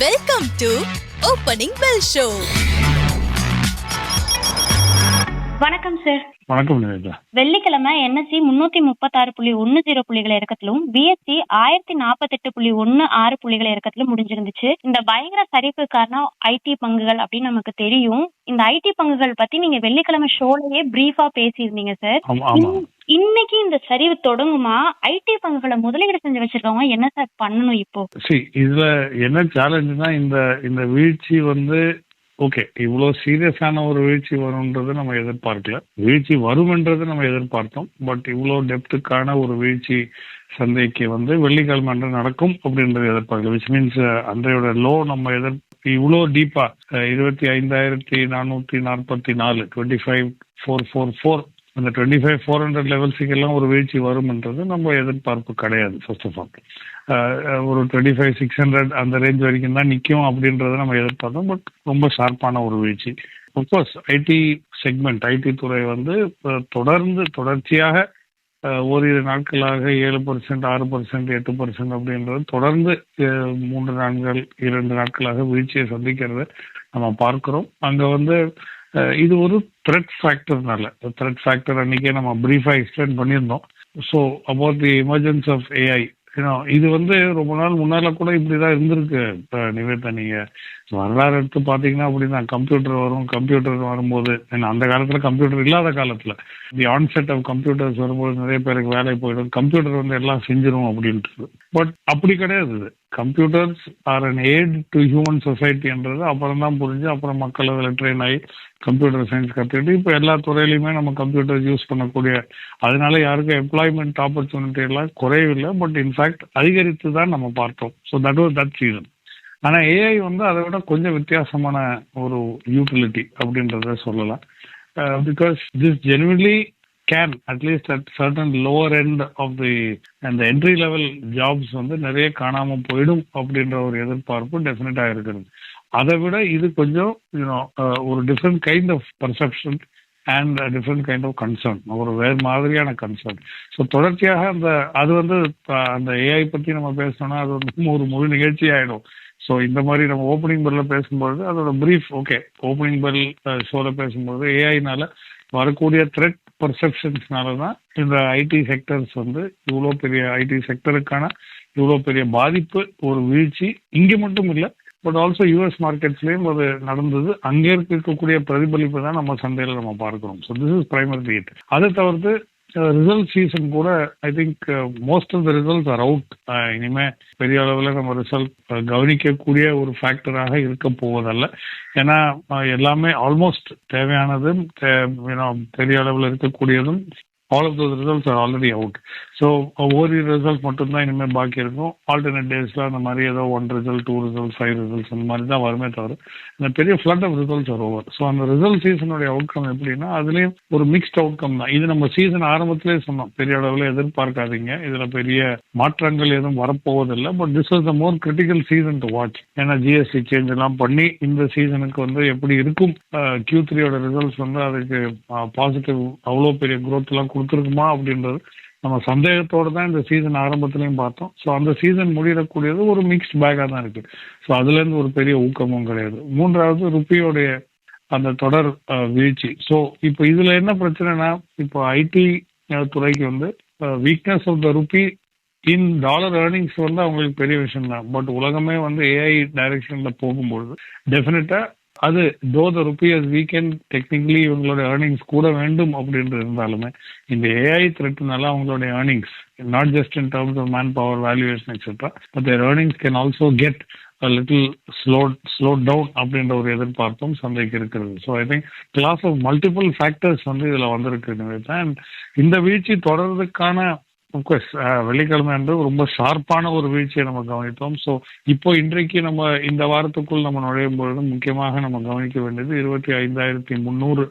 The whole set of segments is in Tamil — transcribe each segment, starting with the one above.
Welcome to opening bell show வணக்கம் சார் வணக்கம் வெள்ளிக்கிழமை என்எஸ்சி முன்னூத்தி முப்பத்தாறு புள்ளி ஒன்னு ஜீரோ புள்ளிகள் இறக்கத்திலும் பிஎஸ்சி ஆயிரத்தி நாற்பத்தெட்டு புள்ளி ஒன்னு ஆறு புள்ளிகள் இறக்கத்திலும் முடிஞ்சிருந்துச்சு. இந்த பயங்கர சரிவுக்கு காரணம் ஐடி பங்குகள் அப்படின்னு நமக்கு தெரியும். இந்த ஐடி பங்குகள் பத்தி நீங்க வெள்ளிக்கிழமை ஷோலயே பிரீஃபா பேசியிருந்தீங்க சார் இன்னைக்கு இந்த சரிவு தொடங்குமா? ஐடி பங்குகளை முதலீடு செஞ்சு வச்சிருக்கவங்க என்ன சார் பண்ணணும் இப்போ? இதுல என்ன சேலஞ்சுனா இந்த இந்த வீழ்ச்சி வந்து ஓகே இவ்வளோ சீரியஸான ஒரு வீழ்ச்சி வரும்ன்றது நம்ம எதிர்பார்க்கல. வீழ்ச்சி வரும்ன்றது நம்ம எதிர்பார்த்தோம். பட் இவ்வளோ டெப்த்துக்கான ஒரு வீழ்ச்சி சந்தைக்கு வந்து வெள்ளிக்கிழமை அன்று நடக்கும் அப்படின்றது எதிர்பார்க்கல. விச் மீன்ஸ் uh, அன்றையோட லோ நம்ம எதிர் இவ்வளோ டீப்பா uh, இருபத்தி ஐந்தாயிரத்தி நானூற்றி நாற்பத்தி நாலு twenty five four four four அந்த டுவெண்ட்டி ஃபைவ் ஃபோர் ஹண்ட்ரட் லெவல்ஸுக்கெல்லாம் ஒரு வீழ்ச்சி வரும்ன்றது நம்ம எதிர்பார்ப்பு கிடையாது ஃபர்ஸ்ட் ஆஃப் ஆல் ஒரு டுவெண்ட்டி ஃபைவ் சிக்ஸ் ஹண்ட்ரட் அந்த ரேஞ்ச் வரைக்கும் தான் நிற்கும் அப்படின்றத நம்ம எதிர்பார்த்தோம். பட் ரொம்ப ஷார்ப்பான ஒரு வீழ்ச்சி. அஃப்கோர்ஸ் ஐடி செக்மெண்ட் ஐடி துறை வந்து தொடர்ந்து தொடர்ச்சியாக ஓரிரு நாட்களாக ஏழு பர்சன்ட் ஆறு பர்சன்ட் எட்டு பர்சன்ட் அப்படின்றது தொடர்ந்து மூன்று நாட்கள் இரண்டு நாட்களாக வீழ்ச்சியை சந்திக்கிறத நம்ம பார்க்கிறோம். அங்க வந்து இது ஒரு த்ரெட் ஃபேக்டர்னால த்ரெட் ஃபேக்டர் அன்னைக்கே நம்ம ப்ரீஃபாக எக்ஸ்பிளைன் பண்ணியிருந்தோம். So about the emergence of AI இது வந்து ரொம்ப நாள் முன்னால கூட இப்படிதான் இருந்திருக்கு. இப்ப நிவேதா நீங்க வரலாறு எடுத்து பார்த்தீங்கன்னா அப்படின்னா கம்ப்யூட்டர் வரும் கம்ப்யூட்டர் வரும்போது ஏன்னா அந்த காலத்துல கம்ப்யூட்டர் இல்லாத காலத்துல. தி ஆன்செட் ஆஃப் கம்ப்யூட்டர்ஸ் வரும்போது நிறைய பேருக்கு வேலை போயிடும். கம்ப்யூட்டர் வந்து எல்லாம் செஞ்சிடும் அப்படின்ட்டு பட் அப்படி கிடையாது. Computers are an aid to human சொசைட்டின்றது அப்புறம் தான் புரிஞ்சு அப்புறம் மக்கள் அதில் ட்ரெயின் ஆகி கம்ப்யூட்டர் சயின்ஸ் கற்றுக்கிட்டு இப்போ எல்லா துறையிலையுமே நம்ம கம்ப்யூட்டர் யூஸ் பண்ணக்கூடிய அதனால யாருக்கும் எம்ப்ளாய்மெண்ட் ஆப்பர்ச்சுனிட்டி எல்லாம் குறையவில்லை பட் இன்ஃபேக்ட் அதிகரித்து தான் நம்ம பார்த்தோம். So that was that season ஆனா ஏஐ வந்து அதை விட கொஞ்சம் வித்தியாசமான ஒரு யூட்டிலிட்டி அப்படின்றத சொல்லலாம். Because this genuinely can at least at certain lower end of the அந்த என்ட்ரி லெவல் ஜாப்ஸ் வந்து நிறைய காணாம போயிடும் அப்படின்ற ஒரு எதிர்பார்ப்பு டெஃபினட்டா இருக்கிறது அதை விட இது கொஞ்சம் யூனோ uh, ஒரு different kind of perception and different kind of concern ஒரு வேறு மாதிரியான கன்சர்ன் ஸோ தொடர்ச்சியாக அந்த அது வந்து uh, அந்த ஏஐ பற்றி நம்ம பேசணும்னா அது வந்து ஒரு முழு நிகழ்ச்சி ஆயிடும் ஸோ இந்த மாதிரி நம்ம ஓப்பனிங் பெல்ல பேசும்போது அதோட பிரீஃப் ஓகே ஓப்பனிங் பெல் ஷோல பேசும்போது ஏஐனால வரக்கூடிய த்ரெட் பர்செப்ஷன்ஸ்னால தான் இந்த ஐடி செக்டர்ஸ் வந்து இவ்வளோ பெரிய ஐடி செக்டருக்கான இவ்வளோ பெரிய பாதிப்பு ஒரு வீழ்ச்சி இங்கே மட்டும் இல்லை பட் ஆல்சோ யூஎஸ் மார்க்கெட்ஸ்லேயும் அது நடந்தது. அங்கே இருக்கக்கூடிய பிரதிபலிப்பு தான் நம்ம சந்தையில் நம்ம பார்க்கிறோம். So this is primary it அதை தவிர்த்து Uh, ரிசல்ட் சீசன் கூட I think most of the results are out இனிமே பெரிய அளவில் நம்ம ரிசல்ட் uh, கவனிக்கக்கூடிய ஒரு ஃபேக்டராக இருக்க போவதல்ல. ஏன்னா uh, எல்லாமே ஆல்மோஸ்ட் தேவையானதும் பெரிய அளவில் இருக்கக்கூடியதும் all of those results are already out so ஒரு ரிசல்ட் மட்டும்தான் இனிமேல் பாக்கி இருக்கும். ஆல்டர்னேட் டேஸில் அந்த மாதிரி ஏதோ one result two result five results அந்த மாதிரி தான் வருமே தவிர இந்த பெரிய flood of results are over so அந்த ரிசல்ட் சீசனுடைய அவுட்கம் எப்படின்னா அதுலேயும் ஒரு மிக்ஸ்ட் அவுட்கம் தான். இது நம்ம சீசன் ஆரம்பத்திலே சொன்னோம். பெரிய அளவில் எதிர்பார்க்காதீங்க. இதில் பெரிய மாற்றங்கள் எதுவும் வரப்போவதில்லை. But this is the more critical season to watch ஏன்னா ஜிஎஸ்டி சேஞ்ச் எல்லாம் பண்ணி இந்த சீசனுக்கு வந்து எப்படி இருக்கும் கியூ த்ரீயோட ரிசல்ட்ஸ் வந்து அதுக்கு பாசிட்டிவ் அவ்வளோ பெரிய குரோத் எல்லாம் கொடுத்துருக்குமா அப்படின்றது நம்ம சந்தேகத்தோடு தான் இந்த சீசன் ஆரம்பத்துலையும் பார்த்தோம். ஸோ அந்த சீசன் முடியக்கூடியது ஒரு மிக்ஸ்ட் பேக்காக தான் இருக்கு. ஸோ அதுல இருந்து ஒரு பெரிய ஊக்கமும் கிடையாது. மூன்றாவது ருப்பியோடைய அந்த தொடர் வீழ்ச்சி. ஸோ இப்போ இதுல என்ன பிரச்சனைனா இப்போ ஐடி துறைக்கு வந்து weakness of the rupee in dollar earnings வந்து அவங்களுக்கு பெரிய விஷயம் தான் பட் உலகமே வந்து ஏஐ டைரக்ஷன்ல போகும்பொழுது டெஃபினட்டா அது though the rupee weakened technically இவங்களோட ஏர்னிங்ஸ் கூட வேண்டும் அப்படின்றது இருந்தாலுமே இந்த ஏஐ த்ரெட்னால அவங்களுடைய earnings not just in terms of manpower valuation etcetera but their earnings can also get little slow slow down அப்படின்ற ஒரு எதிர்பார்ப்பும் சந்தைக்கு இருக்கிறது. So I think clash of multiple factors வந்து இதில் வந்திருக்கு அண்ட் இந்த வீழ்ச்சி தொடர்றதுக்கான அப்கோர்ஸ் வெள்ளிக்கிழமை அன்று ரொம்ப ஷார்ப்பான ஒரு வீழ்ச்சியை நம்ம கவனித்தோம். ஸோ இப்போ இன்றைக்கு நம்ம இந்த வாரத்துக்குள் நம்ம நுழையும் பொழுது முக்கியமாக நம்ம கவனிக்க வேண்டியது இருபத்தி ஐந்தாயிரத்தி முந்நூறு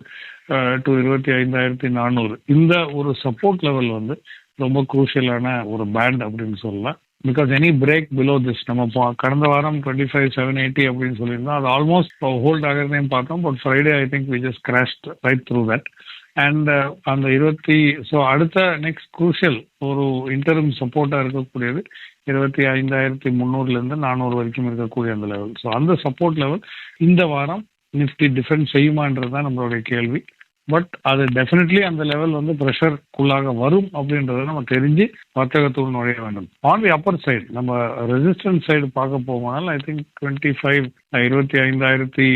டு இருபத்தி ஐந்தாயிரத்தி நானூறு. இந்த ஒரு சப்போர்ட் லெவல் வந்து ரொம்ப குரூஷியலான ஒரு பேண்ட் அப்படின்னு சொல்லலாம். Because any break below this நம்ம கடந்த வாரம் டுவெண்ட்டி ஃபைவ் செவன் எயிட்டி அப்படின்னு சொல்லியிருந்தோம். அது ஆல்மோஸ்ட் ஹோல்ட் ஆகிறதையும் பார்த்தோம். But Friday I think we just crashed right through that and uh, அந்த இருபத்தி ஸோ அடுத்த நெக்ஸ்ட் குரூஷியல் ஒரு இன்டர்ம் சப்போர்ட்டாக இருக்கக்கூடியது இருபத்தி ஐந்தாயிரத்தி முந்நூறுலேருந்து நானூறு வரைக்கும் இருக்கக்கூடிய அந்த லெவல் ஸோ அந்த சப்போர்ட் லெவல் இந்த வாரம் நிஃப்டி டிஃபெண்ட் செய்யுமான்றது தான் நம்மளுடைய கேள்வி. பட் அது டெஃபினெட்லி அந்த லெவல் வந்து ப்ரெஷருக்குள்ளாக வரும் அப்படின்றத நம்ம தெரிஞ்சு வர்த்தகத்துள் நுழைய வேண்டும். ஆன் தி அப்பர் சைடு நம்ம ரெசிஸ்டன்ஸ் சைடு பார்க்க போகும்போது ஐ திங்க் டுவெண்ட்டி ஃபைவ் இருபத்தி ஐந்தாயிரத்தி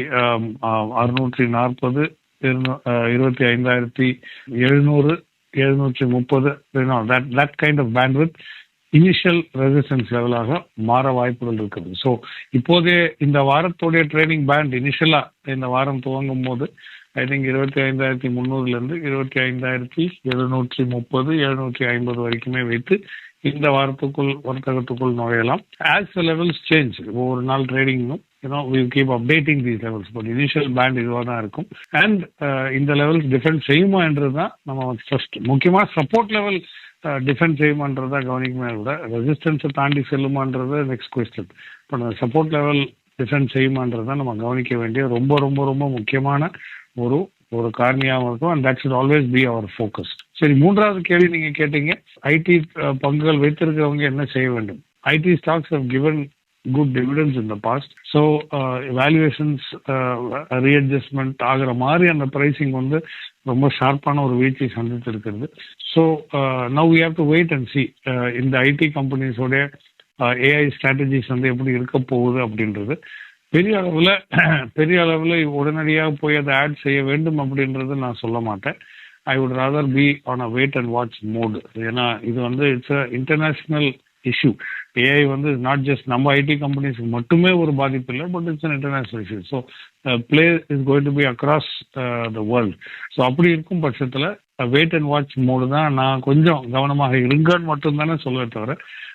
அறுநூற்றி நாற்பது இருபத்தி ஐந்தாயிரத்தி எழுநூறு எழுநூற்றி முப்பது that that kind of bandwidth initial resistance லெவலாக மாற வாய்ப்புகள் இருக்குது. ஸோ இப்போதே இந்த வாரத்துடைய ட்ரைனிங் பேண்ட் இனிஷியலா இந்த வாரம் துவங்கும் போது ஐ திங்க் இருபத்தி ஐந்தாயிரத்தி முந்நூறுல இருந்து இருபத்தி ஐந்தாயிரத்தி எழுநூற்றி முப்பது எழுநூற்றி ஐம்பது வரைக்குமே வைத்து இந்த வாரத்துக்குள் வர்த்தகத்துக்குள் நுழையலாம். ஆஸ் த லெவல்ஸ் சேஞ்ச் ஒவ்வொரு நாள் ட்ரேடிங்கும் you know we keep updating these levels but initial band இதுவாக தான் இருக்கும். அண்ட் uh, இந்த லெவல்ஸ் டிஃபெண்ட் செய்யுமா என்றது தான் நம்ம ஃபர்ஸ்ட் முக்கியமாக சப்போர்ட் லெவல் டிஃபெண்ட் uh, செய்யுமான்றதா கவனிக்குமே விட ரெசிஸ்டன்ஸை தாண்டி செல்லுமான்றது நெக்ஸ்ட் கொஸ்டின் இப்போ சப்போர்ட் லெவல் டிஃபெண்ட் செய்யுமான்றது தான் நம்ம கவனிக்க வேண்டிய ரொம்ப ரொம்ப ரொம்ப முக்கியமான ஒரு ஒரு காரணியாகவும் இருக்கும் and that should always be our focused சரி மூன்றாவது கேள்வி நீங்க கேட்டீங்க. ஐடி uh, பங்குகள் வைத்திருக்கிறவங்க என்ன செய்ய வேண்டும்? IT stocks have given good dividends in the past so valuations readjustment ஆகிற மாதிரி அந்த ப்ரைசிங் வந்து ரொம்ப ஷார்ப்பான ஒரு வீழ்ச்சி சந்தித்து இருக்கிறது so now you have to wait and see இந்த ஐடி கம்பெனிஸோடைய ஏஐ ஸ்ட்ராட்டஜிஸ் வந்து எப்படி இருக்க போகுது அப்படின்றது. பெரிய அளவில் பெரிய அளவில் உடனடியாக போய் அதை ஆட் செய்ய வேண்டும் அப்படின்றது நான் சொல்ல மாட்டேன். I would rather be on a wait and watch mode ஏன்னா இது வந்து it's a international issue AI வந்து நாட் ஜஸ்ட் நம்ம ஐடி கம்பெனிஸ்க்கு மட்டுமே ஒரு பாதிப்பு இல்லை but it's an international issue so play is going to be across the world so அப்படி இருக்கும் பட்சத்தில் வெயிட் அண்ட் வாட்ச் மோடு தான் நான் கொஞ்சம் கவனமாக இருங்கன்னு மட்டும் தானே சொல்ல தவிர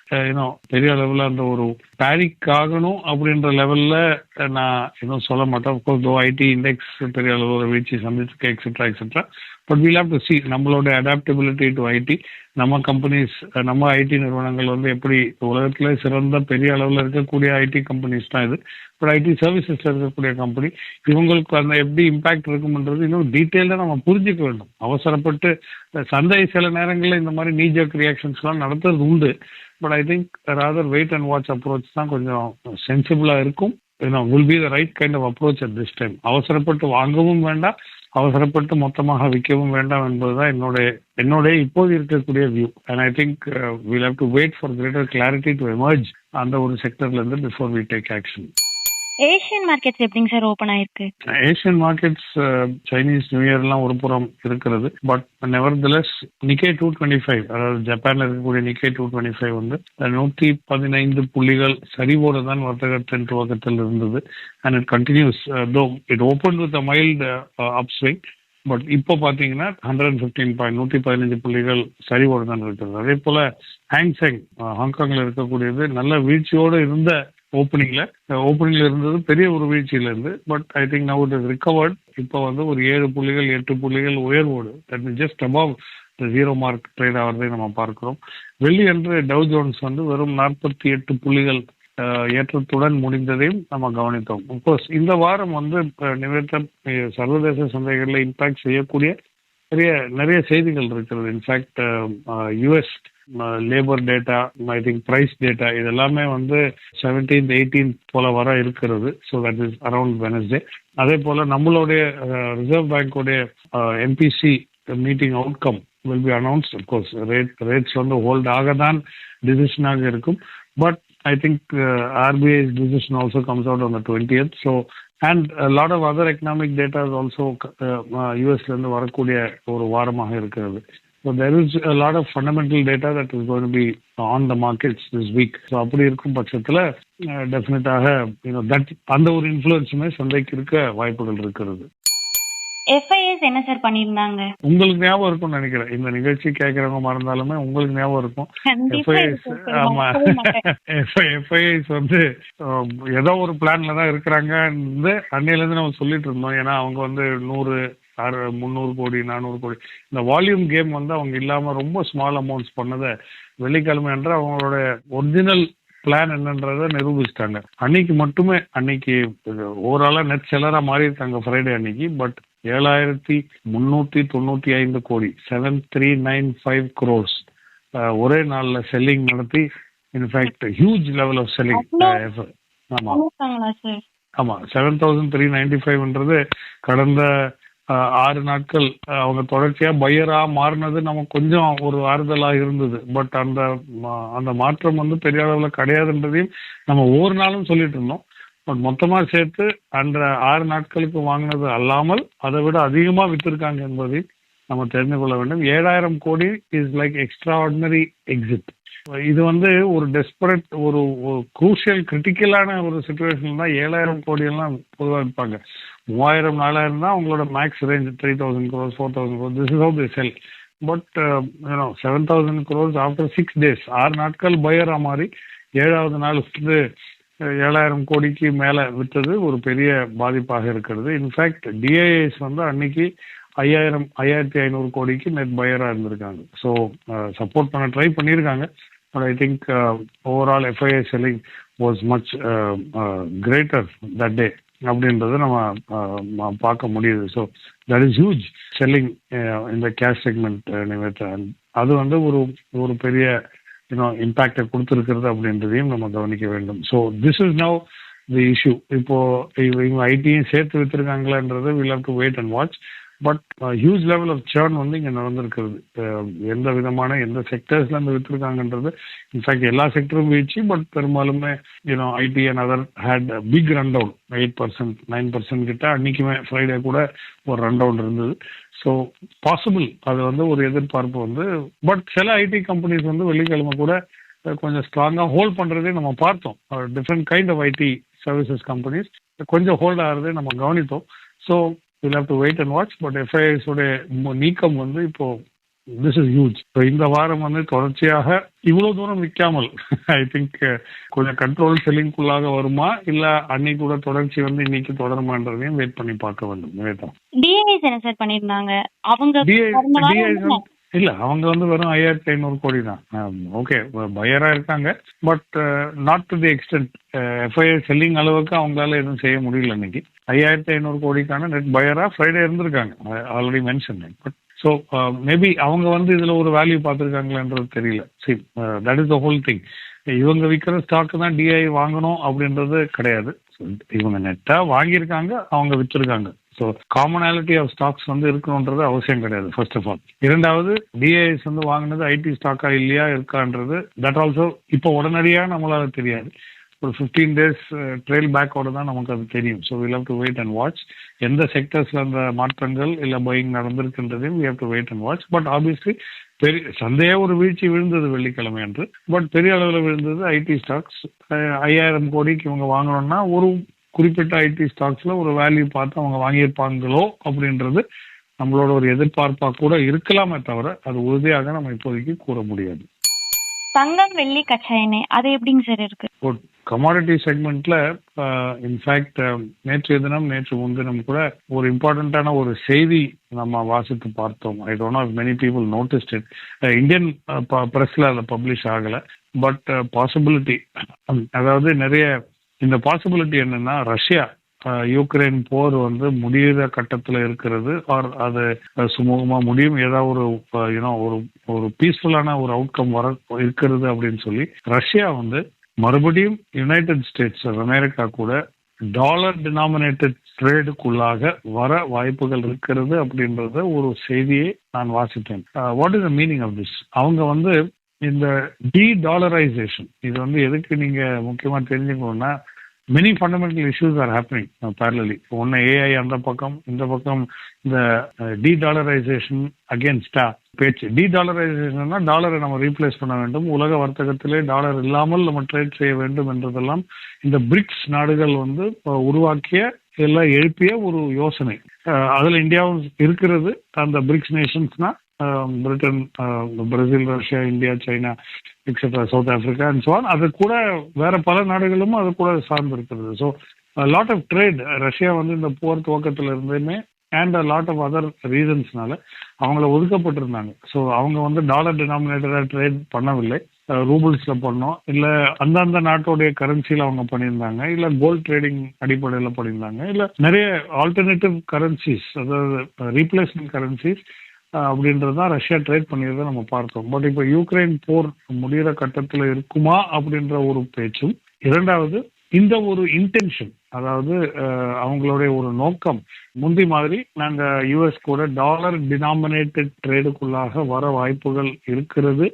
இன்னும் பெரிய அளவில் அந்த ஒரு பேனிக் ஆகணும் அப்படின்ற லெவலில் நான் இன்னும் சொல்ல மாட்டேன். அஃப்கோர்ஸ் தோ ஐடி இண்டெக்ஸ் பெரிய அளவில் ஒரு வீழ்ச்சி சந்திச்சிருக்கு etcetera etcetera but we'll have to see நம்மளோட அடாப்டபிலிட்டி டு ஐடி நம்ம கம்பெனிஸ் நம்ம ஐடி நிறுவனங்கள் வந்து எப்படி உலகத்தில் சிறந்த பெரிய அளவில் இருக்கக்கூடிய ஐடி கம்பெனிஸ் தான் இது. பட் ஐடி சர்வீசஸ்ல இருக்கக்கூடிய கம்பெனி இவங்களுக்கு அந்த எப்படி இம்பாக்ட் இருக்கும்ன்றது இன்னும் டீட்டெயிலாக நம்ம புரிஞ்சுக்க வேண்டும். அவசரப்பட்டு சந்தை சில நேரங்களில் இந்த மாதிரி நீஜக் ரியாக்ஷன்ஸ்லாம் நடத்துறது உண்டு. But I think rather wait and watch approach தான் கொஞ்சம் சென்சிபிளாக இருக்கும். Will be the right kind of approach at this time அவசரப்பட்டு வாங்கவும் வேண்டாம் அவசரப்பட்டு மொத்தமாக விற்கவும் வேண்டாம் என்பதுதான் என்னுடைய என்னுடைய இப்போது இருக்கக்கூடிய view and I think will have to wait for greater clarity to emerge அந்த ஒரு செக்டர்ல இருந்து before we take action Asian markets எப்படிங்க சார் ஓபன் ஆயிருக்கு? ஏஷியன் மார்க்கெட்ஸ் சைனீஸ் நியூ இயர்லாம் ஒரு புறம் இருக்கிறது. But nevertheless Nikkei two twenty five அதாவது ஜப்பான்ல இருக்கக்கூடிய நிக்கே டூ டுவெண்ட்டி ஃபைவ் வந்து நூத்தி பதினைந்து புள்ளிகள் சரிவோடு தான் வர்த்தகத்தின் துவக்கத்தில் இருந்தது. And it continues though it open with a mild upswing but இப்போ பார்த்தீங்கன்னா ஹண்ட்ரட் அண்ட் ஃபிஃப்டீன் பாயிண்ட் நூற்றி பதினஞ்சு புள்ளிகள் சரிவோடு தான் இருக்கிறது. அதே போல ஹாங்செங் ஹாங்காங்கில் இருக்கக்கூடியது நல்ல வீழ்ச்சியோடு இருந்த ஓப்பனிங்ல ஓப்பனிங்ல இருந்தது பெரிய ஒரு வீழ்ச்சியில இருந்து but I think now it is recovered இப்போ வந்து ஒரு ஏழு புள்ளிகள் எட்டு புள்ளிகள் உயர்வோடு that is just above zero mark trade ஆகிறதை நம்ம பார்க்கிறோம். வெள்ளி அன்று டவ் ஜோன்ஸ் வந்து வெறும் நாற்பத்தி எட்டு புள்ளிகள் ஏற்றத்துடன் முடிந்ததையும் நம்ம கவனித்தோம். அப்கோர்ஸ் இந்த வாரம் வந்து நிமித்தம் சர்வதேச சந்தைகளில் இம்பாக்ட் செய்யக்கூடிய நிறைய நிறைய செய்திகள் இருக்கிறது. In fact US labour data I think price data இது எல்லாமே வந்து செவன்டீன்த் எயிட்டீன்த் போல வர இருக்கிறது. So that is around Wednesday அதே போல நம்மளுடைய reserve பேங்கோடைய MPC meeting outcome will be announce of course rate rates வந்து ஹோல்ட் ஆக தான் டிசிஷனாக இருக்கும் but I think RBI decision also comes out on the twentieth so and lot of other economic datas also யூஎஸ்லேருந்து வரக்கூடிய ஒரு வாரமாக இருக்கிறது. So there is lot of fundamental data that is going be on the markets this week so அப்படி இருக்கும் பட்சத்தில் டெஃபினட்டாக தட் அந்த ஒரு இன்ஃப்ளூயன்ஸுமே சந்தைக்கு இருக்க வாய்ப்புகள் இருக்கிறது. எஃப்ஐஎஸ் என்ன சார் பண்ணியிருந்தாங்க? உங்களுக்கு ஞாபகம் இருக்கும்னு நினைக்கிறேன். இந்த நிகழ்ச்சி கேட்கறவங்க மறந்தாலுமே உங்களுக்கு ஞாபகம் இருக்கும். எஃப்ஐஎஸ் ஆமா. எஃப்ஐஎஸ் வந்து ஏதோ ஒரு பிளான்ல தான் இருக்கிறாங்க அன்னையில இருந்து நம்ம சொல்லிட்டு இருந்தோம். ஏன்னா அவங்க வந்து நூறு முந்நூறு கோடி நானூறு கோடி. இந்த வால்யூம் கேம் வந்து அவங்க இல்லாம ரொம்ப ஸ்மால் அமௌண்ட்ஸ் பண்ணதை வெள்ளிக்கிழமை என்று அவங்களோட ஒரிஜினல் பிளான் என்னன்றதை நிரூபிச்சிட்டாங்க. அன்னைக்கு மட்டுமே அன்னைக்கு ஓவராலா நெட் செல்லரா மாறி இருக்காங்க ஃப்ரைடே அன்னைக்கு பட் ஏழாயிரத்தி முன்னூத்தி தொண்ணூத்தி ஐந்து கோடி seven three nine five crores ஒரே நாள்ல செல்லிங் நடத்தி in fact huge level of selling ஆமா. ஆமா செவன் தௌசண்ட் த்ரீ நைன்டி ஃபைவ்ன்றது கடந்த ஆறு நாட்கள் அவங்க தொடர்ச்சியா பயரா மாறினது நமக்கு கொஞ்சம் ஒரு ஆறுதலா இருந்தது. பட் அந்த அந்த மாற்றம் வந்து பெரிய அளவுல கிடையாதுன்றதையும் நம்ம ஒவ்வொரு நாளும் சொல்லிட்டு இருந்தோம். பட் மொத்தமா சேர்த்து அந்த ஆறு நாட்களுக்கு வாங்கினது அல்லாமல் அதை விட அதிகமா வித்திருக்காங்க என்பதை நம்ம தெரிந்து கொள்ள வேண்டும். ஏழாயிரம் கோடி is like extraordinary exit இது வந்து ஒரு டெஸ்பரேட் ஒரு குரூஷியல் கிரிட்டிக்கலான ஒரு சுச்சுவேஷன் தான் ஏழாயிரம் கோடி எல்லாம் பொதுவாக விற்பாங்க. மூவாயிரம் நாலாயிரம் தான் அவங்களோட max range three thousand crores four thousand crores this is how the sell but you know seven thousand crores after six days ஆறு நாட்கள் பயரா மாதிரி ஏழாவது நாள் வந்து uh, ஏழாயிரம் கோடிக்கு மேலே விற்றது ஒரு பெரிய பாதிப்பாக இருக்கிறது. இன்ஃபேக்ட் டிஐஎஸ் வந்து அன்னைக்கு ஐயாயிரம் ஐயாயிரத்தி ஐநூறு கோடிக்கு நெட் பயராக இருந்திருக்காங்க. ஸோ சப்போர்ட் uh, பண்ண ட்ரை பண்ணியிருக்காங்க. But I think overall FII selling was much greater that day அப்படின்றத நம்ம பார்க்க முடியுது. So that is huge selling இந்த கேஷ் செக்மெண்ட் நிமித்த அது வந்து ஒரு ஒரு பெரிய இன்னும் இம்பேக்டை கொடுத்துருக்கிறது அப்படின்றதையும் நம்ம கவனிக்க வேண்டும். So this is now the issue இப்போ இவங்க ஐடியும் சேர்த்து வித்துருக்காங்களான்றது will have to wait and watch but huge level of churn வந்து இங்கே நடந்திருக்கிறது. எந்த விதமான எந்த செக்டர்ஸ்ல இருந்து வித்துருக்காங்கன்றது இன்ஃபேக்ட் எல்லா செக்டரும் போயிடுச்சு but பெரும்பாலுமே you know IT and other had big run down eight percent nine percent கிட்ட அன்னைக்குமே ஃப்ரைடே கூட ஒரு ரன் டவுன் இருந்தது. ஸோ பாசிபிள் அது வந்து ஒரு எதிர்பார்ப்பு வந்து பட் சில ஐடி கம்பெனிஸ் வந்து வெள்ளிக்கிழமை கூட கொஞ்சம் ஸ்ட்ராங்காக ஹோல்ட் பண்ணுறதே நம்ம பார்த்தோம். Different kind of IT services companies கொஞ்சம் ஹோல்ட் ஆகிறதே நம்ம கவனித்தோம். So will have to wait and watch but FIIs உடைய நீக்கம் வந்து இப்போ திஸ் இஸ் ஹியூஜ் ஸோ இந்த வாரம் வந்து தொடர்ச்சியாக இவ்வளவு தூரம் விற்காமல் ஐ திங்க் கொஞ்சம் கண்ட்ரோல் செல்லிங்குள்ளாக வருமா? இல்ல அன்னைக்கு கூட தொடர்ச்சி வந்து இன்னைக்கு தொடருமான்றதையும் வெயிட் பண்ணி பார்க்க வேண்டும். டிஐஎஸ் என்ன சார் பண்ணிருந்தாங்க அவங்க இல்ல அவங்க வந்து வெறும் ஐயாயிரத்தி ஐநூறு கோடி தான். ஓகே பயரா இருக்காங்க. But not to the extent FII selling அளவுக்கு அவங்களால எதுவும் செய்ய முடியல இன்னைக்கு. ஐயாயிரத்தி ஐநூறு கோடிக்கான நெட் பயரா ஃப்ரைடே இருந்திருக்காங்க already mention but so maybe அவங்க வந்து இதுல ஒரு வேல்யூ பார்த்துருக்காங்களான்றது தெரியல. சரி that is the whole thing இவங்க விற்கிற ஸ்டாக்கு தான் டிஐ வாங்கணும் அப்படின்றது கிடையாது. இவங்க நெட்டா வாங்கியிருக்காங்க அவங்க விற்றுருக்காங்க ஸோ காமனாலிட்டி ஆஃப் ஸ்டாக்ஸ் வந்து இருக்கணுன்றது அவசியம் கிடையாது ஃபர்ஸ்ட் ஆஃப் ஆல் இரண்டாவது டிஐஎஸ் வந்து வாங்கினது ஐடி ஸ்டாக்கா இல்லையா இருக்கான்றது. தட் ஆல்சோ இப்போ உடனடியாக நம்மளால தெரியாது. ஒரு ஃபிஃப்டீன் டேஸ் ட்ரெயில் பேக்கோட தான் நமக்கு அது தெரியும். So will have to wait and watch எந்த செக்டர்ஸ்ல அந்த மாற்றங்கள் இல்லை buying நடந்திருக்குன்றதையும் we have to wait and watch but obviously பெரிய சந்தையாக ஒரு வீழ்ச்சி விழுந்தது வெள்ளிக்கிழமை அன்று. பட் பெரிய அளவில் விழுந்தது ஐடி ஸ்டாக்ஸ் ஐயாயிரம் கோடிக்கு இவங்க வாங்கணும்னா ஒரு குறிப்பிட்ட ஐடி ஸ்டாக்ஸ்ல ஒரு வேல்யூ பார்த்து அவங்க வாங்கியிருப்பாங்களோ அப்படின்றது நம்மளோட ஒரு எதிர்பார்ப்பா கூட இருக்கலாமே தவிர அது உறுதியாக நம்ம இப்போதைக்கு கூற முடியாது. தங்கம் வெள்ளி கச்சா எண்ணெய் அது எப்படிங்க சார் இருக்கு? கமாடிட்டி செக்மெண்ட்ல இன்ஃபேக்ட் நேற்றைய தினம் நேற்று முன்தினம் கூட ஒரு இம்பார்ட்டண்ட்டான ஒரு செய்தி நம்ம வாசித்து பார்த்தோம். I don't know many people noticed it Indian ப்ரெஸ்ல அதை பப்ளிஷ் ஆகல. பட் பாசிபிலிட்டி அதாவது நிறைய இந்த பாசிபிலிட்டி என்னன்னா ரஷ்யா அஹ், யுக்ரைன் போர் வந்து முடிகிற கட்டத்துல இருக்கிறது. ஆர் அது சுமூகமா முடியும். ஏதாவது ஒரு யூனோ ஒரு ஒரு பீஸ்ஃபுல்லான ஒரு அவுட்கம் வர இருக்கிறது அப்படின்னு சொல்லி ரஷ்யா வந்து மறுபடியும் யுனைடெட் ஸ்டேட்ஸ் அமெரிக்கா கூட டாலர் டினாமினேட்டட் ட்ரேடுக்குள்ளாக வர வாய்ப்புகள் இருக்கிறது அப்படின்றத ஒரு செய்தியை நான் வாசித்தேன். What is the meaning of this அவங்க வந்து இந்த டி டாலரைசேஷன் இது வந்து எதுக்கு நீங்க முக்கியமா தெரிஞ்சுக்கணும்னா many fundamental issues are happening parallely ஒன்று ஏஐ அந்த பக்கம் இந்த பக்கம் இந்த டி டாலரைசேஷன் அகேன்ஸ்டா பேச்சு. டி டாலரைசேஷன்னா டாலரை நம்ம ரீப்ளேஸ் பண்ண வேண்டும். உலக வர்த்தகத்திலே டாலர் இல்லாமல் நம்ம ட்ரேட் செய்ய வேண்டும் என்றதெல்லாம் இந்த பிரிக்ஸ் நாடுகள் வந்து உருவாக்கிய எல்லாம் எழுப்பிய ஒரு யோசனை. அதில் அதுல இந்தியாவும் இருக்கிறது. அந்த BRICS நேஷன்ஸ்னா Britain Brazil Russia India China etcetera South Africa and zone அது கூட வேற பல நாடுகளும் அது கூட சார்ந்து இருக்கிறது so lot of trade Russia வந்து இந்த போர் துவக்கத்துல இருந்துமே அண்ட் லாட் ஆஃப் அதர் ரீசன்ஸ்னால அவங்கள ஒதுக்கப்பட்டிருந்தாங்க. ஸோ அவங்க வந்து டாலர் டினாமினேட்டராக ட்ரேட் பண்ணவில்லை. ரூபிள்ஸ்ல பண்ணோம். இல்லை அந்தந்த நாட்டோடைய கரன்சியில் அவங்க பண்ணியிருந்தாங்க. இல்லை கோல்ட் ட்ரேடிங் அடிப்படையில் பண்ணியிருந்தாங்க. இல்லை நிறைய ஆல்டர்னேட்டிவ் கரன்சிஸ் அதாவது ரீப்ளேஸ்மெண்ட் கரன்சிஸ் அப்படின்றது தான் ரஷ்யா ட்ரேட் பண்ணியதை நம்ம பார்த்தோம். பட் இப்போ யூக்ரைன் போர் முடிகிற கட்டத்தில் இருக்குமா அப்படின்ற ஒரு பேச்சும் இரண்டாவது இந்த ஒரு இன்டென்ஷன் அதாவது அவங்களுடைய ஒரு நோக்கம் முந்தி மாதிரி நாங்க யூஎஸ் கூட டாலர் டினாமினேட்டட் ட்ரேடுக்குள்ளாக வர வாய்ப்புகள் இருக்கிறது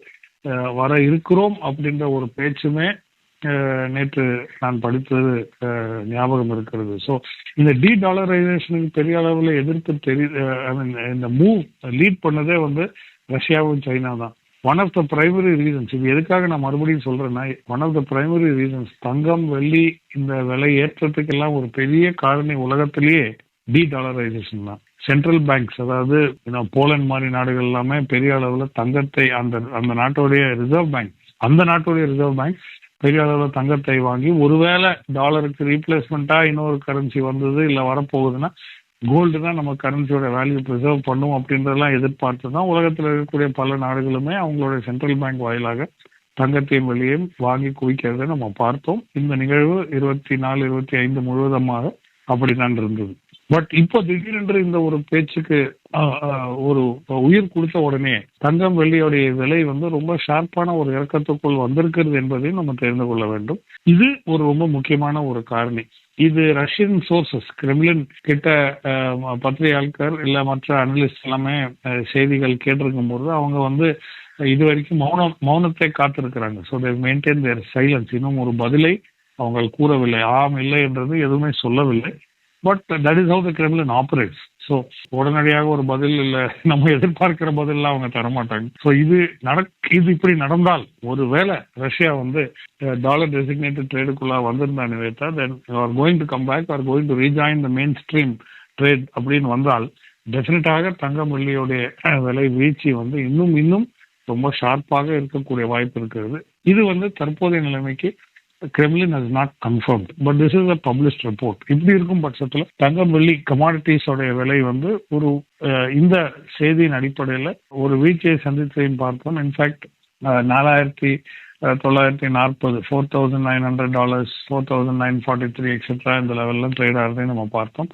வர இருக்கிறோம் அப்படின்ற ஒரு பேச்சுமே நேற்று நான் படித்தது ஞாபகம் இருக்கிறது. ஸோ இந்த டி டாலரைசேஷனுக்கு பெரிய அளவில் எதிர்ப்பு தெரி ஐ மீன் இந்த மூவ் லீட் பண்ணதே வந்து ரஷ்யாவும் சைனா தான். One of the primary reasons இது எதுக்காக நான் மறுபடியும் சொல்றேன்னா one of the primary reasons தங்கம் வெள்ளி இந்த விலை ஏற்றத்துக்கெல்லாம் ஒரு பெரிய காரணி உலகத்திலேயே டி டாலரைசேஷன் தான். சென்ட்ரல் பேங்க்ஸ் அதாவது போலண்ட் மாதிரி நாடுகள் எல்லாமே பெரிய அளவுல தங்கத்தை அந்த அந்த நாட்டோடைய ரிசர்வ் பேங்க் அந்த நாட்டுடைய ரிசர்வ் பேங்க் பெரிய அளவுல தங்கத்தை வாங்கி ஒருவேளை டாலருக்கு ரீப்ளேஸ்மெண்ட்டா இன்னொரு கரன்சி வந்தது இல்ல வரப்போகுதுன்னா கோல்டு தான் நம்ம கரன்சியோட வேல்யூ ப்ரிசர்வ் பண்ணும் அப்படின்றதெல்லாம் எதிர்பார்த்து தான் உலகத்தில் இருக்கக்கூடிய பல நாடுகளுமே அவங்களுடைய சென்ட்ரல் பேங்க் வாயிலாக தங்கத்தையும் வெளியும் வாங்கி குவிக்கிறதை நம்ம பார்த்தோம். இந்த நிகழ்வு இருபத்தி நாலு இருபத்தி ஐந்து முழுவதுமாக அப்படித்தான் இருந்தது. பட் இப்போ திடீரென்று இந்த ஒரு பேச்சுக்கு ஒரு உயிர் கொடுத்த உடனே தங்கம் வெள்ளியோடைய விலை வந்து ரொம்ப ஷார்ப்பான ஒரு இறக்கத்துக்குள் வந்திருக்கிறது என்பதையும் நம்ம தெரிந்து கொள்ள வேண்டும். இது ஒரு ரொம்ப முக்கியமான ஒரு காரணி. இது ரஷ்யன் சோர்சஸ் கிரெம்லின் கிட்ட ஆஹ், பத்திரிகையாளர் இல்ல மற்ற அனலிஸ்ட் எல்லாமே செய்திகள் கேட்டிருக்கும் போது அவங்க வந்து இது வரைக்கும் மௌனம் மௌனத்தை காத்திருக்கிறாங்க. So they maintain their silence இன்னும் ஒரு பதிலை அவங்க கூறவில்லை. ஆம் இல்லை என்றது எதுவுமே சொல்லவில்லை. But that is how the Kremlin operates so உடனடியாக ஒரு பதில் இல்லை. நம்ம எதிர்பார்க்கிற பதில்லாம் அவங்க தரமாட்டாங்க. ஸோ இது நடக் இது இப்படி நடந்தால் ஒருவேளை ரஷ்யா வந்து டாலர் டெசிக்னேட்டட் ட்ரேடுக்குள்ள வந்திருந்தா நினைத்தா then are going to come back are going to rejoin the mainstream trade அப்படின்னு வந்தால் டெஃபினட்டாக தங்கம் வெள்ளியோடைய விலை வீழ்ச்சி வந்து இன்னும் இன்னும் ரொம்ப ஷார்ப்பாக இருக்கக்கூடிய வாய்ப்பு இருக்கிறது. இது வந்து தற்போதைய நிலைமைக்கு Kremlin as not confirmed but this is a published report இப்படி இருக்கும் பட்சத்தில் தங்கம் வெள்ளி கமாடிட்டிஸோடைய விலை வந்து ஒரு இந்த செய்தியின் அடிப்படையில் ஒரு வீழ்ச்சியை சந்தித்ததையும் பார்த்தோம். இன்ஃபேக்ட் நாலாயிரத்தி தொள்ளாயிரத்தி நாற்பது four thousand nine hundred dollars four thousand nine forty three etcetera இந்த லெவலில் ட்ரேட் ஆகிறதையும் நம்ம பார்த்தோம்.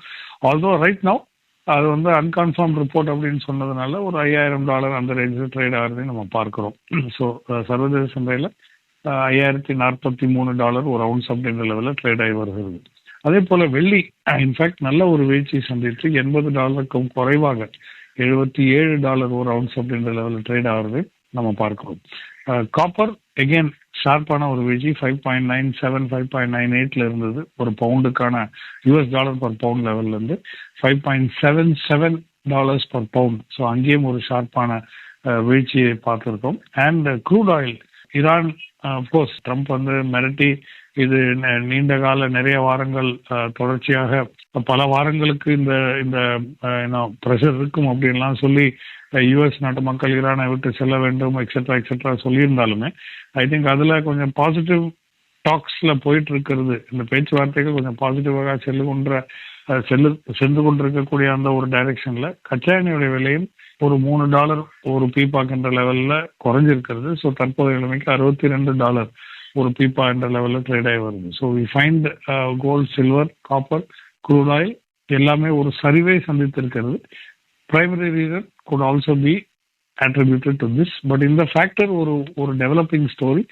ஆல்சோ ரைட் நவ் அது வந்து அன்கன்ஃபார்ம் ரிப்போர்ட் அப்படின்னு சொன்னதுனால ஒரு ஐயாயிரம் டாலர் அந்த ரேஞ்சில் ட்ரேட் ஆகிறதையும் நம்ம பார்க்கிறோம். ஸோ சர்வதேச சந்தையில் ஐயாயிரத்தி நாற்பத்தி மூணு டாலர் ஒரு அவுன்ஸ் அப்படின்ற லெவலில் ட்ரேட் ஆகி வருகிறது. அதே போல வெள்ளி இன்ஃபேக்ட் நல்ல ஒரு வீழ்ச்சி சந்தித்து எண்பது டாலருக்கும் குறைவாக எழுபத்தி ஏழு டாலர் ஒரு அவுன்ஸ் அப்படின்ற லெவலில் ட்ரேட் ஆகிறது நம்ம பார்க்கிறோம். காப்பர் எகெயின் ஷார்ப்பான ஒரு வீழ்ச்சி. Five point nine seven five point nine எயிட்ல இருந்தது. ஒரு பவுண்டுக்கான யூஎஸ் டாலர் பர் பவுண்ட் லெவல்ல இருந்து five point seven seven dollars per pound so அங்கேயும் ஒரு ஷார்ப்பான வீழ்ச்சியை பார்த்திருக்கோம் and crude oil Iran of course Trump வந்து மிரட்டி இது நீண்ட கால நிறைய வாரங்கள் தொடர்ச்சியாக பல வாரங்களுக்கு இந்த இந்த ப்ரெஷர் இருக்கும் அப்படின்லாம் சொல்லி யுஎஸ் நாட்டு மக்கள் ஈரானை விட்டு செல்ல வேண்டும் எக்ஸெட்ரா எக்ஸெட்ரா சொல்லியிருந்தாலுமே ஐ திங்க் அதுல கொஞ்சம் பாசிட்டிவ் டாக்ஸ்ல போயிட்டு இருக்கிறது. இந்த பேச்சுவார்த்தைகள் கொஞ்சம் பாசிட்டிவாக செல்லுகின்ற செல்லு சென்று கொண்டிருக்கக்கூடிய அந்த ஒரு டைரக்ஷன்ல கச்சா எண்ணெயுடைய விலையும் ஒரு மூணு டாலர் ஒரு பீப்பாக் என்ற லெவல்ல குறைஞ்சிருக்கிறது. ஸோ தற்போதைய நிலைமைக்கு அறுபத்தி ரெண்டு டாலர் ஒரு பீப்பா என்ற லெவலில் ட்ரேட் ஆகி வருது. So we find gold silver copper crude oil எல்லாமே ஒரு சரிவை சந்தித்திருக்கிறது. Primary reason could also be attributed to this but இந்த ஃபேக்டர் ஒரு ஒரு டெவலப்பிங் ஸ்டோரி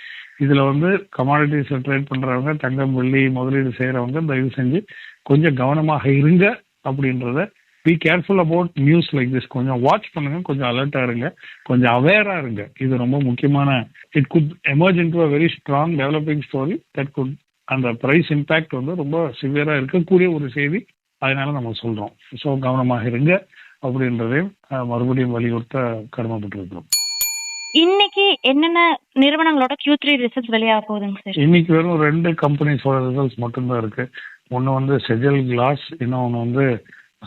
இதுல வந்து கமாடிட்டிஸ் ட்ரேட் பண்றவங்க தங்கம் வெள்ளி முதலீடு செய்யறவங்க தயவு செஞ்சு கொஞ்சம் கவனமாக இருங்க அப்படின்றத be careful about news like this கொஞ்சம் வாட்ச் பண்ணுங்க கொஞ்சம் அலர்ட்டா இருங்க. கொஞ்சம் அவேரா இருங்க. இது ரொம்ப முக்கியமான it could emerge in a very strong developing story that could அந்த பிரைஸ் இம்பாக்ட் வந்து ரொம்ப சிவியரா இருக்கக்கூடிய ஒரு செய்தி. அதனால நம்ம சொல்றோம். ஸோ கவனமாக இருங்க அப்படின்றதையும் மறுபடியும் வலியுறுத்த கடமைப்பட்டிருக்கிறோம். இன்னைக்கு என்னென்ன நிறுவனங்களோட Q3 த்ரீ ரிசல்ட்ஸ் வெளியாக போகுதுங்க சார் இன்னைக்கு வெறும் ரெண்டு கம்பெனிஸோட ரிசல்ட்ஸ் மட்டும்தான் இருக்கு. ஒன்று வந்து செஜல் கிளாஸ் இன்னொன்று வந்து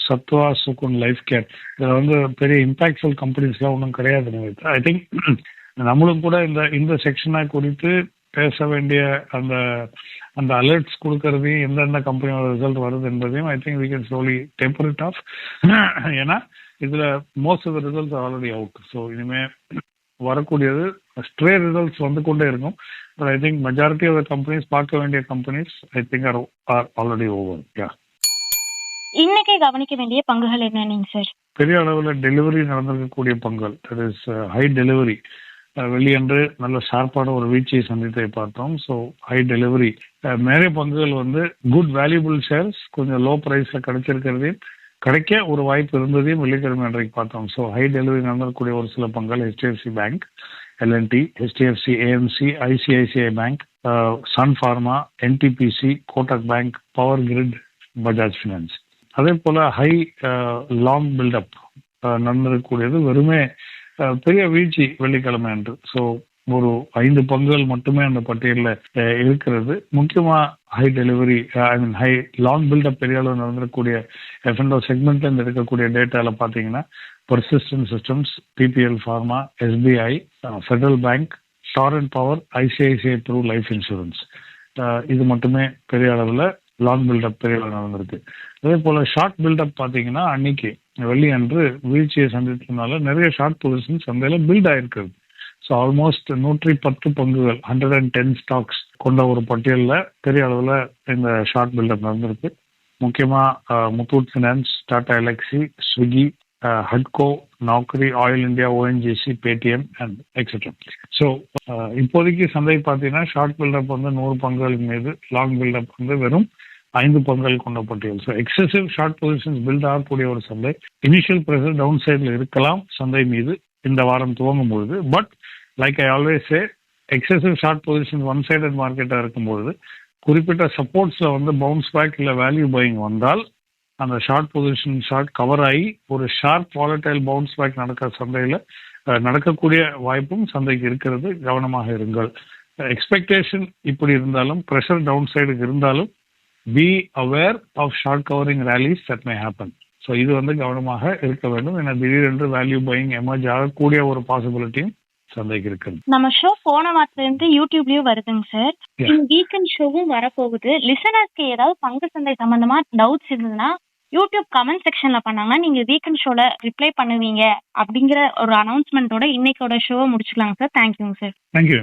சத்வா சுகுன் லைஃப் கேர். இதில் வந்து பெரிய இம்பாக்ட்ஃபுல் கம்பெனிஸ்லாம் ஒன்றும் கிடையாது ஐ திங்க் நம்மளும் கூட இந்த இந்த செக்ஷனை குறித்து பேச வேண்டிய அந்த அந்த அலர்ட்ஸ் கொடுக்கறதையும் எந்தெந்த கம்பெனியோட ரிசல்ட் வருது என்பதையும் I think we can slowly temper it off ஏன்னா இதுல most of the results already out so இனிமே வரக்கூடியது. ஸ்ட்ரே ரிசல்ட்ஸ் வந்து கொண்டே இருக்கும். But I think majority of the companies பார்க்க வேண்டிய companies I think are are already over yeah இன்னைக்கு கவனிக்க வேண்டிய பங்குகள் என்னென்னங்க சார் பெரிய அளவில் டெலிவரி நடந்திருக்கக்கூடிய பங்குகள். தட் இஸ் ஹை டெலிவரி வெளியன்று நல்ல ஷார்ப்பான ஒரு வீழ்ச்சியை சந்தித்தை பார்த்தோம். ஸோ ஹை டெலிவரி நிறைய பங்குகள் வந்து குட் வேல்யூபிள் ஷேர்ஸ் கொஞ்சம் லோ ப்ரைஸில் கிடைச்சிருக்கிறதையும் கிடைக்க ஒரு வாய்ப்பு இருந்ததையும் வெள்ளிக்கிழமை அன்றைக்கு பார்த்தோம். ஸோ ஹை டெலிவரி நடந்திருக்கக்கூடிய ஒரு சில பங்குகள் HDFC Bank L and T HDFC AMC ICICI Bank Sun Pharma NTPC Kotak Bank Power Grid Bajaj Finance அதே போல ஹை லாங் பில்டப் நடந்திருக்கக்கூடியது. வெறுமே பெரிய வீழ்ச்சி வெள்ளிக்கிழமை அன்று. ஸோ ஒரு ஐந்து பங்குகள் மட்டுமே அந்த பட்டியலில் இருக்கிறது. முக்கியமா high delivery I mean high long buildup பெரிய அளவு நடந்திருக்கக்கூடிய எஃப்என்டோ செக்மெண்ட்ல இருந்து இருக்கக்கூடிய டேட்டால பாத்தீங்கன்னா Persistent Systems PPL Pharma SBI Federal Bank Torrent Power ICICI Pru Life Insurance இது மட்டுமே பெரிய அளவில் லாங் பில்டப் பெரிய அளவு நடந்திருக்கு. அதே போல ஷார்ட் பில்டப் பார்த்தீங்கன்னா அன்னைக்கு வெள்ளி அன்று வீழ்ச்சியை சந்தித்ததுனால நிறைய ஷார்ட் பொசிஷன் சந்தையில் பில்ட் ஆயிருக்கிறது. ஸோ ஆல்மோஸ்ட் நூற்றி பத்து பங்குகள் ஹண்ட்ரட் அண்ட் டென் ஸ்டாக்ஸ் கொண்ட ஒரு பட்டியலில் பெரிய அளவில் இந்த ஷார்ட் பில்டர் நடந்திருக்கு. முக்கியமாக Muthoot finance Tata Elxsi Swiggy ஹட்கோ Naukri Oil India ONGC Paytm and etcetera so இப்போதைக்கு சந்தை பார்த்தீங்கன்னா ஷார்ட் பில்டப் வந்து நூறு பங்குகள் மீது லாங் பில்டப் வந்து வெறும் ஐந்து பங்குகள் கொண்ட பட்டியல். So excessive short positions build ஆகக்கூடிய ஒரு சந்தை. இனிஷியல் ப்ரெஷர் டவுன் சைடில் இருக்கலாம் சந்தை மீது இந்த வாரம் துவங்கும் பொழுது but like I always say excessive short position one sided மார்க்கெட்டாக இருக்கும்பொழுது குறிப்பிட்ட சப்போர்ட்ஸில் வந்து பவுன்ஸ் பேக் இல்லை வேல்யூ பையிங் வந்தால் அந்த ஷார்ட் பொசிஷன் ஷார்ட் கவர் ஆகி ஒரு ஷார்ப் வாலட்டைல் பவுன்ஸ் பேக் நடக்கிற சந்தையில் நடக்கக்கூடிய வாய்ப்பும் சந்தைக்கு இருக்கிறது. கவனமாக இருங்கள். எக்ஸ்பெக்டேஷன் இப்படி இருந்தாலும் ப்ரெஷர் டவுன் சைடுக்கு இருந்தாலும் be aware of short covering rallies that may happen so இது வந்து கவனமாக இருக்க வேண்டும். ஏன்னா திடீரென்று வேல்யூ பையிங் எமர்ஜ் ஆகக்கூடிய ஒரு பாசிபிலிட்டியும் இருக்குது நம்ம ஷோ போன வாரத்துல இருந்து யூடியூப்லயும் வருதுங்க சார். இந்த வீக்கெண்ட் ஷோவும் வரப்போகுது. லிசனர்ஸ்க்கு ஏதாவது பங்கு சந்தை சம்பந்தமா டவுட்ஸ் இருந்ததுன்னா யூடியூப் கமெண்ட் செக்ஷன்ல பண்ணாங்கன்னா நீங்க வீக்கெண்ட் ஷோல ரிப்ளை பண்ணுவீங்க. அப்படிங்கிற ஒரு அனௌன்ஸ்மெண்ட்டோட இன்னைக்கோட ஷோவை முடிச்சுக்கலாங்க சார் தேங்க்யூங்க சார் தேங்க்யூ